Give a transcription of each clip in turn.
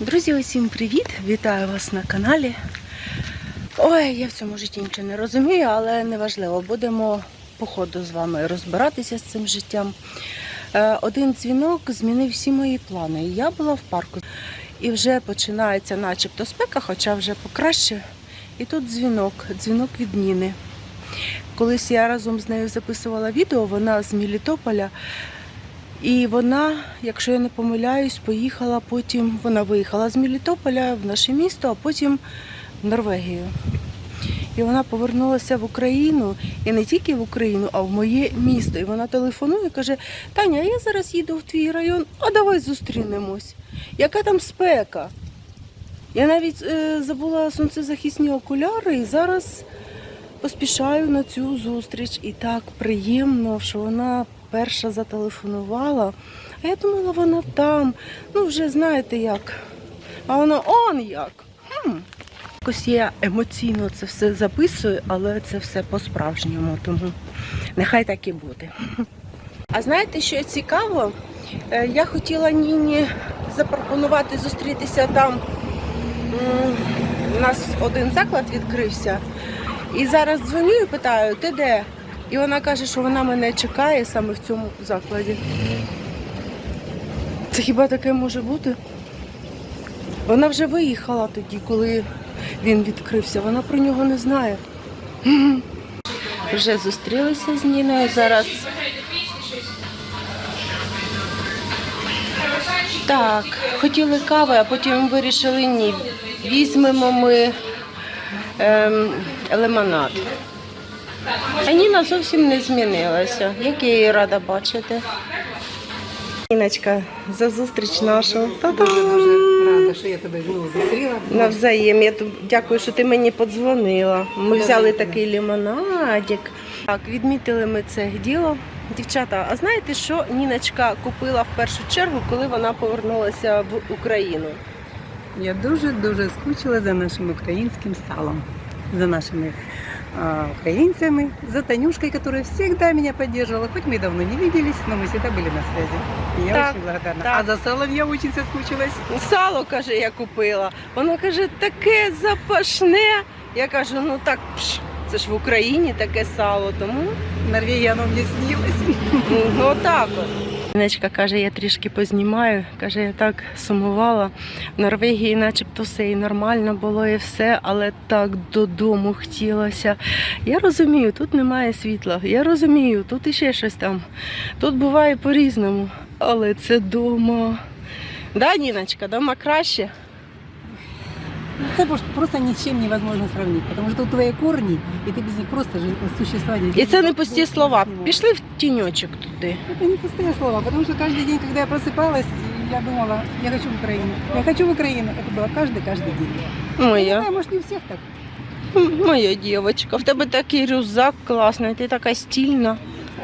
Друзі, усім привіт! Вітаю вас на каналі. Ой, я в цьому житті нічого не розумію, але неважливо. Будемо по ходу з вами розбиратися з цим життям. Е, Один дзвінок змінив всі мої плани. Я була в парку і вже починається начебто спека, хоча вже покраще. І тут дзвінок, дзвінок від Ніни. Колись я разом з нею записувала відео, вона з Мілітополя. І вона, якщо я не помиляюсь, поїхала потім. Вона виїхала з Мелітополя в наше місто, а потім в Норвегію. І вона повернулася в Україну, і не тільки в Україну, а в моє місто. І вона телефонує і каже: Таня, я зараз їду в твій район, а давай зустрінемось. Яка там спека? Я навіть е, забула сонцезахисні окуляри і зараз поспішаю на цю зустріч. І так приємно, що вона перша зателефонувала. А я думала, вона там. Ну, вже знаєте як. А вона он як. Хм. Якось я емоційно це все записую, але це все по-справжньому, тому нехай так і буде. А знаєте, що цікаво? Е, Я хотіла Ніні запропонувати зустрітися там. У нас один заклад відкрився. І зараз дзвоню і питаю, ти де? І вона каже, що вона мене чекає саме в цьому закладі. Це хіба таке може бути? Вона вже виїхала тоді, коли він відкрився. Вона про нього не знає. Вже зустрілися з Ніною. Зараз так, хотіли кави, а потім вирішили ні. Візьмемо ми ем, лимонад. А Ніна зовсім не змінилася. Як я її рада бачити. Ніночка, за зустріч нашу. Та-дам! Дуже рада, що я тебе знову зустріла. Навзаєм. Я тобі дякую, що ти мені подзвонила. Ми взяли такий лимонадик. Так, відмітили ми це діло. Дівчата, а знаєте, що Ніночка купила в першу чергу, коли вона повернулася в Україну? Я дуже-дуже скучила за нашим українським салом, за нашими украинцами, за Танюшкой, которая всегда меня поддерживала. Хоть мы и давно не виделись, но мы всегда были на связи. И я Так, очень благодарна. так. А за салом я очень соскучилась. Сало, каже, я купила. Вона каже, таке запашне. Я кажу, ну так, пш, це ж в Україні таке сало, тому В Норвегии оно мне снилось. Ну, отак от. Ниночка каже, я трішки познімаю. Каже, я так сумувала. В Норвегії начебто все і нормально було, і все, але так додому хотілося. Я розумію, тут немає світла. Я розумію, тут іще щось там. Тут буває по-різному. Але це дома. Да, Ніночка, дома краще. Это просто- просто ни с чем невозможно сравнить, потому что твои корни, и ты без них просто жи- существовать І це не пусті слова. не можешь. Пішли в тіньочок туди. Это не пустые слова, потому что каждый день, когда я просыпалась, я думала, я хочу в Украину. Я хочу в Украину. Это было каждый-каждый день. Я не Моя. знаю, может, не у всех так. Моя дівчинка, в тебе такий рюкзак класний, ти така стільна.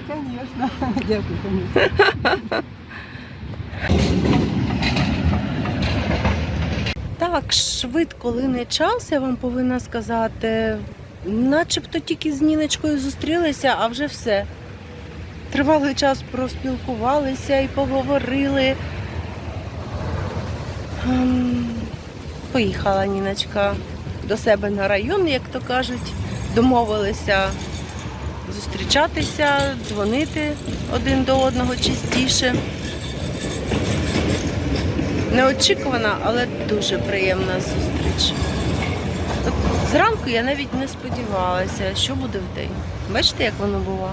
Да, конечно. Дякую, конечно. Так, швидко лине час, я вам повинна сказати. Начебто тільки з Ніночкою зустрілися, а вже все. Тривалий час проспілкувалися і поговорили. Ем, Поїхала Ніночка до себе на район, як то кажуть. Домовилися зустрічатися, дзвонити один до одного частіше. Неочікувана, але дуже приємна зустріч. От зранку я навіть не сподівалася, що буде в день. Бачите, як воно було?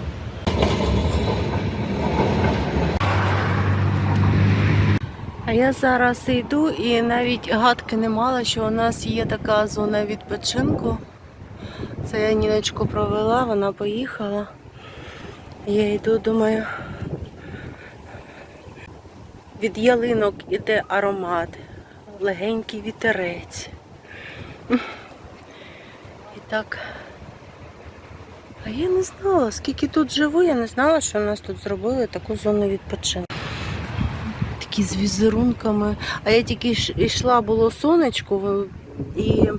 А я зараз йду і навіть гадки не мала, що у нас є така зона відпочинку. Це я Ніночку провела, вона поїхала. Я йду, думаю, від ялинок іде аромат, легенький вітерець. І так. А я не знала, скільки тут живу, я не знала, що у нас тут зробили таку зону відпочинку. Такі з візерунками. А я тільки йшла, було сонечко, і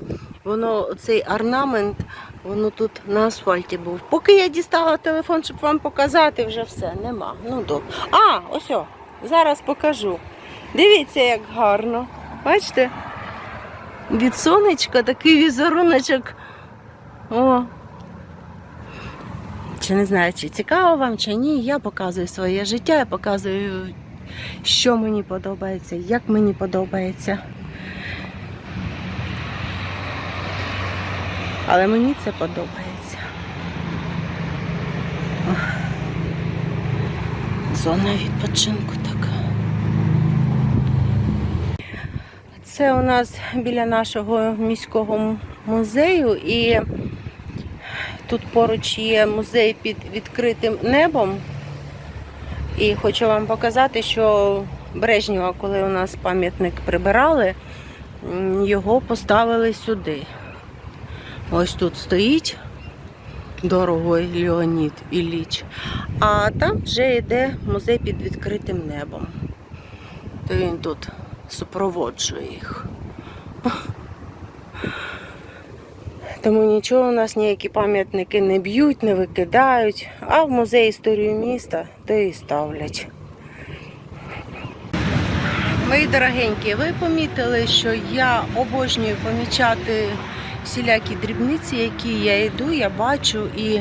воно, цей орнамент, воно тут на асфальті був. Поки я дістала телефон, щоб вам показати, вже все, нема. Ну добре. А, ось. о, Зараз покажу. Дивіться, як гарно. Бачите? Від сонечка такий візеруночок. О. Чи не знаю, чи цікаво вам, чи ні. Я показую своє життя, я показую, що мені подобається, як мені подобається. Але мені це подобається. Зона відпочинку така. Це у нас біля нашого міського музею і тут поруч є музей під відкритим небом. І хочу вам показати, що Брежнєва, коли у нас пам'ятник прибирали, його поставили сюди. Ось тут стоїть дорогой Леонід Ілліч. А там вже йде музей під відкритим небом. То він тут супроводжує їх. Тому нічого у нас ніякі пам'ятники не б'ють, не викидають, а в музей історії міста то і ставлять. Мої дорогенькі, ви помітили, що я обожнюю помічати всілякі дрібниці, які я йду, я бачу і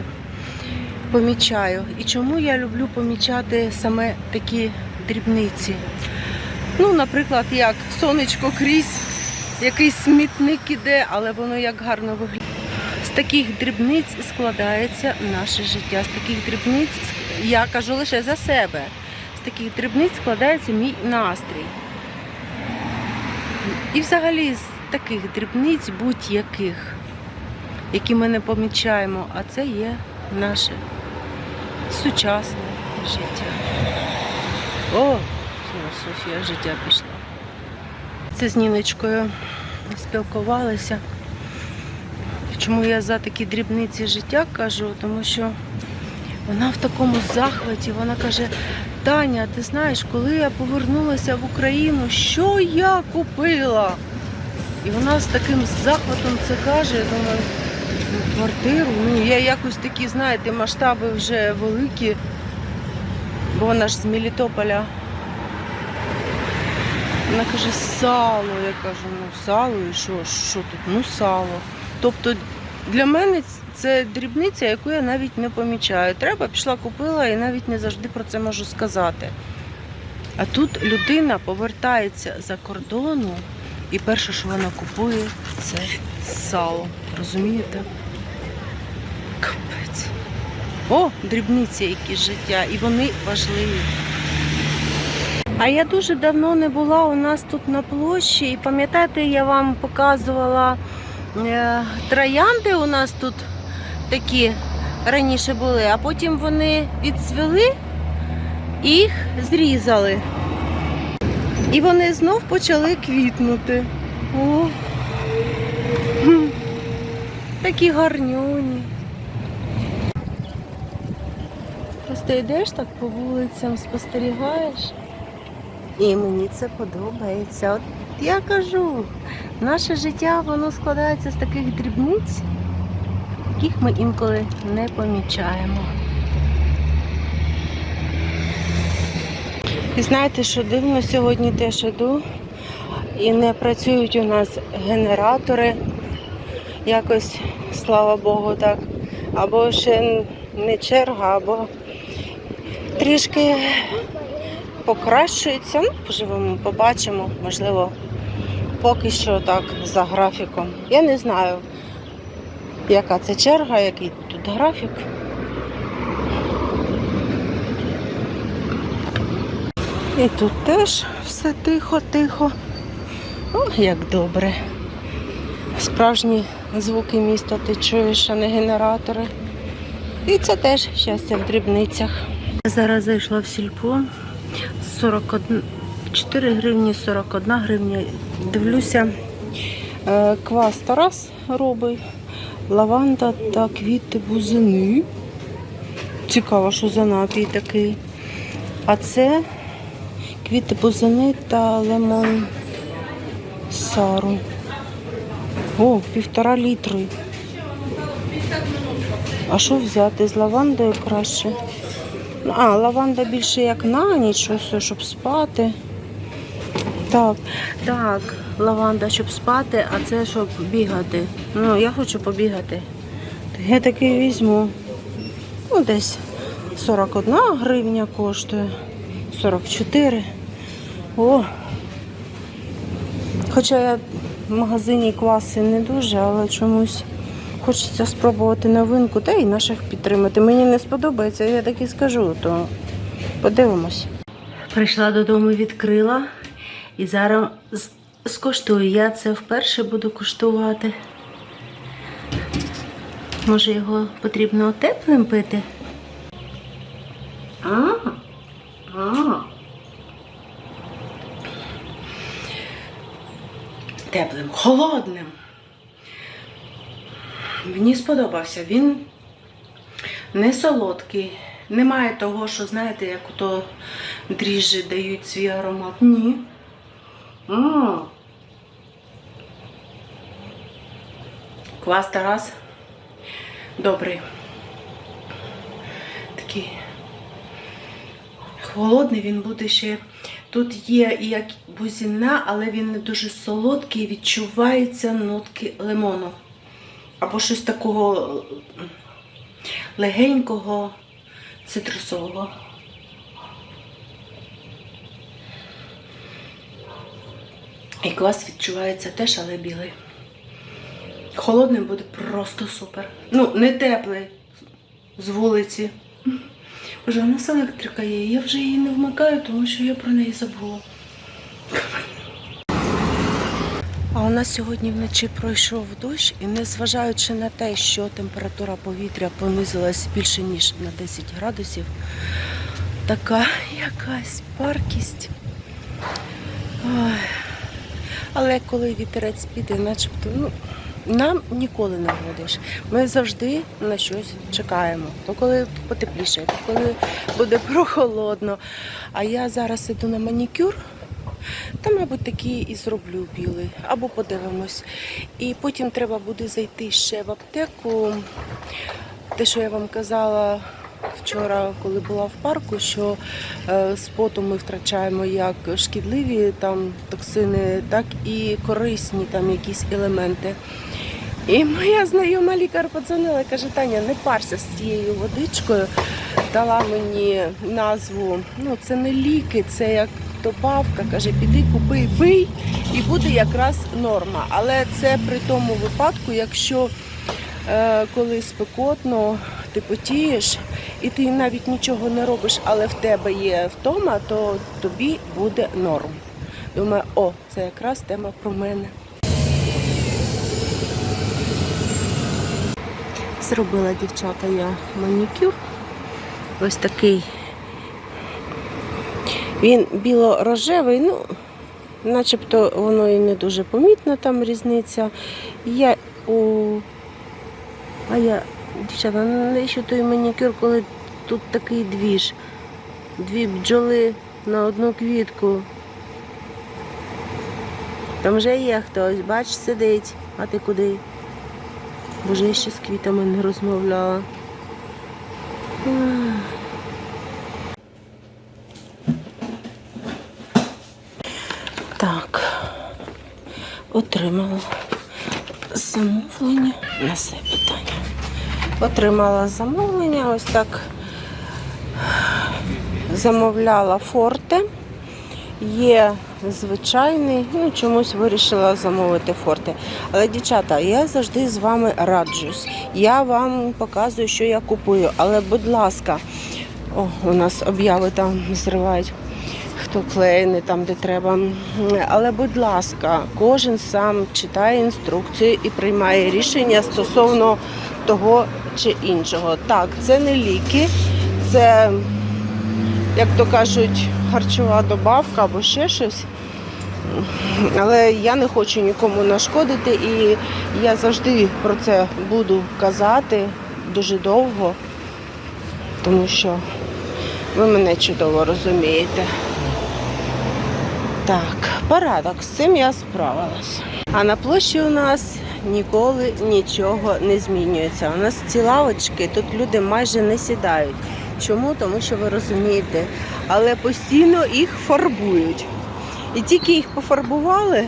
помічаю. І чому я люблю помічати саме такі дрібниці? Ну, наприклад, як сонечко крізь якийсь смітник іде, але воно як гарно виглядає. З таких дрібниць складається наше життя. З таких дрібниць я кажу лише за себе. З таких дрібниць складається мій настрій. І взагалі з таких дрібниць будь-яких, які ми не помічаємо, а це є наше сучасне життя. О, філософія життя пішла. Це з Ніночкою спілкувалися. Чому я за такі дрібниці життя кажу? Тому що вона в такому захваті, вона каже, Таня, ти знаєш, коли я повернулася в Україну, що я купила? І вона з таким захватом це каже, я думаю, «Ну, квартиру. Ну, я якось такі, знаєте, масштаби вже великі, бо вона ж з Мелітополя. Вона каже, сало. Я кажу, ну сало і що? Що тут? Ну сало. Тобто для мене це дрібниця, яку я навіть не помічаю. Треба, пішла, купила і навіть не завжди про це можу сказати. А тут людина повертається за кордону, і перше, що вона купує, це сало. Розумієте? Капець. О, дрібниці які життя, і вони важливі. А я дуже давно не була у нас тут на площі, і пам'ятаєте, я вам показувала е, троянди у нас тут такі раніше були, а потім вони відцвіли і їх зрізали. І вони знов почали квітнути. О, такі гарнюні. Просто йдеш так по вулицям, спостерігаєш. І мені це подобається. От я кажу, наше життя воно складається з таких дрібниць, яких ми інколи не помічаємо. І знаєте, що дивно, сьогодні теж іду і не працюють у нас генератори. Якось, слава Богу, так. Або ще не черга, або трішки покращується. Ну, поживемо, побачимо, можливо, поки що так за графіком. Я не знаю, яка це черга, який тут графік. І тут теж все тихо-тихо. О, як добре. Справжні звуки міста ти чуєш, а не генератори. І це теж щастя в дрібницях. Зараз зайшла в сільпо. 41, 4 гривні 41 гривня. Дивлюся, е, квас Тарас робить, лаванда та квіти бузини. Цікаво, що за напій такий. А це квіти бузини та лимон сару. О, півтора літри. А що взяти? З лавандою краще? А, лаванда більше як на ніч, ось, щоб спати. Так, так. лаванда, щоб спати, а це щоб бігати. Ну, я хочу побігати. Я таки візьму. Ну, десь 41 гривня коштує. 44. О! Хоча я в магазині кваси не дуже, але чомусь хочеться спробувати новинку та й наших підтримати. Мені не сподобається, я так і скажу, то подивимось. Прийшла додому, відкрила і зараз скуштую. Я це вперше буду куштувати. Може його потрібно теплим пити? А, а. Теплим, холодним. Мені сподобався. Він не солодкий. Немає того, що, знаєте, як то дріжджі дають свій аромат. Ні. м Квас Тарас добрий. Такий холодний він буде ще. Тут є і як бузина, але він не дуже солодкий, відчуваються нотки лимону. Або щось такого легенького, цитрусового. І квас відчувається теж, але білий. Холодним буде просто супер. Ну, не теплий з вулиці. Боже, у нас електрика є. Я вже її не вмикаю, тому що я про неї забула. У нас сьогодні вночі пройшов дощ, і незважаючи на те, що температура повітря понизилась більше ніж на 10 градусів, така якась паркість. Ой. Але коли вітерець піде, начебто, ну, нам ніколи не вгодиш. Ми завжди на щось чекаємо. То коли потепліше, то коли буде прохолодно. А я зараз іду на манікюр. Та, мабуть, такий і зроблю білий. Або подивимось. І потім треба буде зайти ще в аптеку. Те, що я вам казала вчора, коли була в парку, що е, з потом ми втрачаємо як шкідливі там токсини, так і корисні там якісь елементи. І моя знайома лікар подзвонила, каже, Таня, не парся з цією водичкою. Дала мені назву. Ну, це не ліки, це як добавка. Каже, піди купи, пий, і буде якраз норма. Але це при тому випадку, якщо е, коли спекотно, ти потієш, і ти навіть нічого не робиш, але в тебе є втома, то тобі буде норм. Думаю, о, це якраз тема про мене. Зробила дівчата я манікюр. Ось такий. Він біло-рожевий, ну, начебто воно і не дуже помітна там різниця. Я у. А я, дівчата, ну, навіщо той манікюр, коли тут такий двіж? Дві бджоли на одну квітку. Там вже є хтось, бач, сидить, а ти куди? Боже, я ще з квітами не розмовляла. Ах. Так, отримала замовлення на все питання. Отримала замовлення, ось так замовляла форте. Є звичайний, ну чомусь вирішила замовити форте. Але, дівчата, я завжди з вами раджусь. Я вам показую, що я купую. Але, будь ласка, о, у нас обяви там зривають. Хто клеїне там, де треба. Але, будь ласка, кожен сам читає інструкцію і приймає рішення стосовно того чи іншого. Так, це не ліки, це як то кажуть, харчова добавка або ще щось. Але я не хочу нікому нашкодити і я завжди про це буду казати дуже довго, тому що ви мене чудово розумієте. Так, порядок, з цим я справилась. А на площі у нас ніколи нічого не змінюється. У нас ці лавочки, тут люди майже не сідають. Чому? Тому що ви розумієте, але постійно їх фарбують. І тільки їх пофарбували,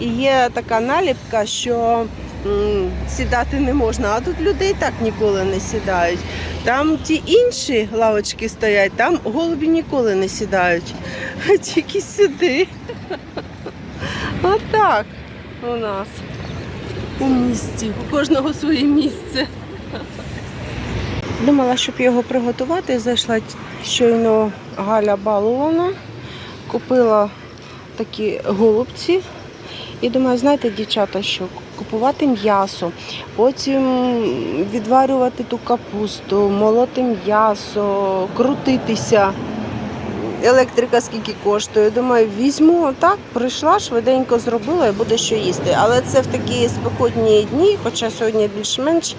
і є така наліпка, що м, сідати не можна, а тут людей так ніколи не сідають. Там ті інші лавочки стоять, там голубі ніколи не сідають, а тільки сюди. Отак у нас у місті. У кожного своє місце. Думала, щоб його приготувати, зайшла щойно Галя балована, купила такі голубці. І думаю, знаєте, дівчата, що купувати м'ясо, потім відварювати ту капусту, молоти м'ясо, крутитися. Електрика скільки коштує. Думаю, візьму так, прийшла, швиденько зробила і буде що їсти. Але це в такі спекотні дні, хоча сьогодні більш-менш,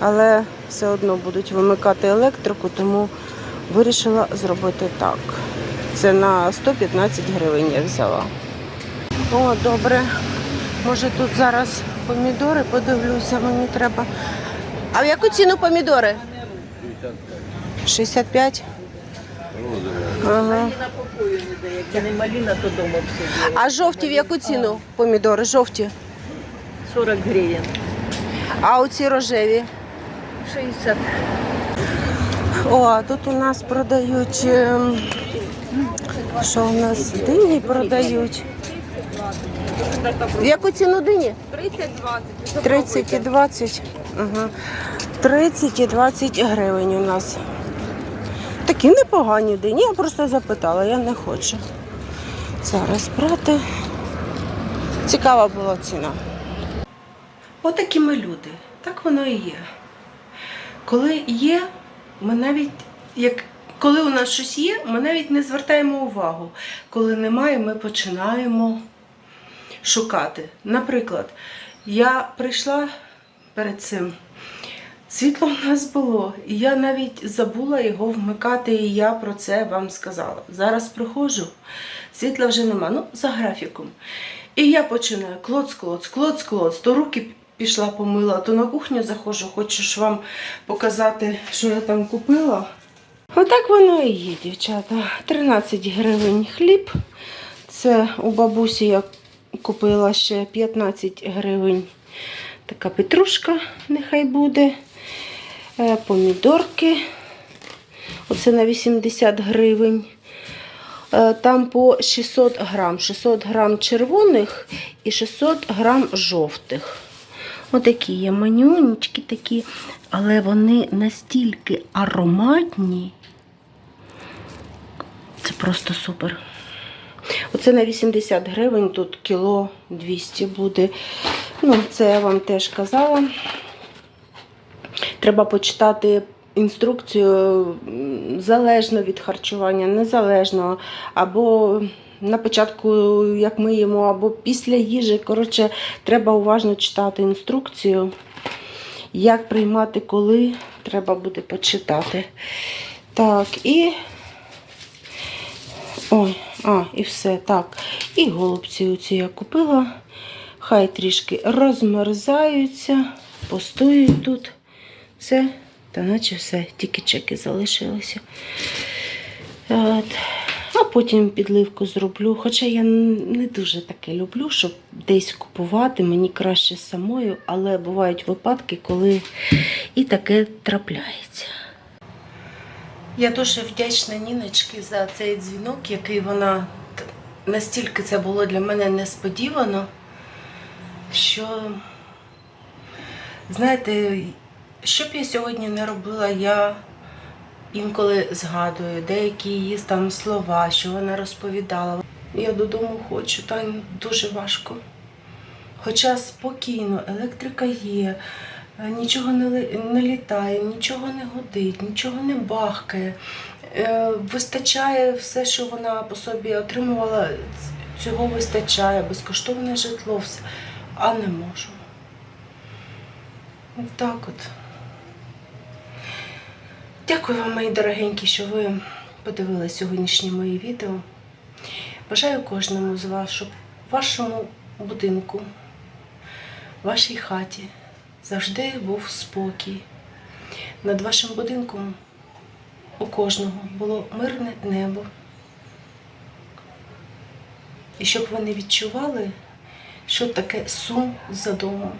але все одно будуть вимикати електрику, тому вирішила зробити так. Це на 115 гривень я взяла. О, добре. Може тут зараз помідори подивлюся, мені треба. А в яку ціну помідори? 65? Ага. Як не малина, то дома все А жовті в яку ціну помідори? Жовті. 40 гривень. А оці рожеві? 60. О, а тут у нас продають. ем, Що у нас? Дині продають. В яку ціну дині? 30-20. 30 і 20. Ага. 30 і 20 гривень у нас. Такі непогані дині. Я просто запитала, я не хочу. Зараз брати. Цікава була ціна. Отакі ми люди. Так воно і є. Коли є, ми навіть як коли у нас щось є, ми навіть не звертаємо увагу. Коли немає, ми починаємо шукати. Наприклад, я прийшла перед цим. Світло в нас було, і я навіть забула його вмикати, і я про це вам сказала. Зараз приходжу, світла вже нема, ну, за графіком. І я починаю клоц, клоц, клоц, клоц, то руки пішла помила, то на кухню заходжу, хочу ж вам показати, що я там купила. Отак воно і є, дівчата. 13 гривень хліб. Це у бабусі я купила ще 15 гривень. Така петрушка нехай буде. Е, Помідорки. Оце на 80 гривень. Е, Там по 600 грам. 600 грам червоних і 600 грам жовтих. Отакі є манюнечки такі, але вони настільки ароматні. Це просто супер. Оце на 80 гривень, тут кіло 200 буде. Ну, це я вам теж казала. Треба почитати інструкцію залежно від харчування, незалежно, або на початку, як ми їмо, або після їжі. Коротше, треба уважно читати інструкцію. Як приймати, коли треба буде почитати. Так, і. Ой, а, і все. Так. І голубці оці я купила. Хай трішки розмерзаються, постоють тут. Все, та наче все, тільки чеки залишилися. От. А потім підливку зроблю. Хоча я не дуже таке люблю, щоб десь купувати, мені краще самою, але бувають випадки, коли і таке трапляється. Я дуже вдячна Ніночці за цей дзвінок, який вона настільки це було для мене несподівано, що, знаєте, що б я сьогодні не робила, я інколи згадую деякі її там слова, що вона розповідала. Я додому хочу, та дуже важко. Хоча спокійно, електрика є, нічого не, літає, нічого не гудить, нічого не бахкає. Е, Вистачає все, що вона по собі отримувала, цього вистачає, безкоштовне житло, все. а не можу. Так от. Дякую вам, мої дорогенькі, що ви подивилися сьогоднішнє моє відео. Бажаю кожному з вас, щоб в вашому будинку, в вашій хаті завжди був спокій. Над вашим будинком у кожного було мирне небо. І щоб ви не відчували, що таке сум за домом.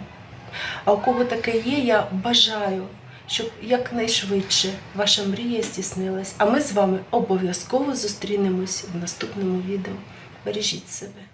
А у кого таке є, я бажаю, щоб якнайшвидше ваша мрія здійснилась. А ми з вами обов'язково зустрінемось в наступному відео. Бережіть себе.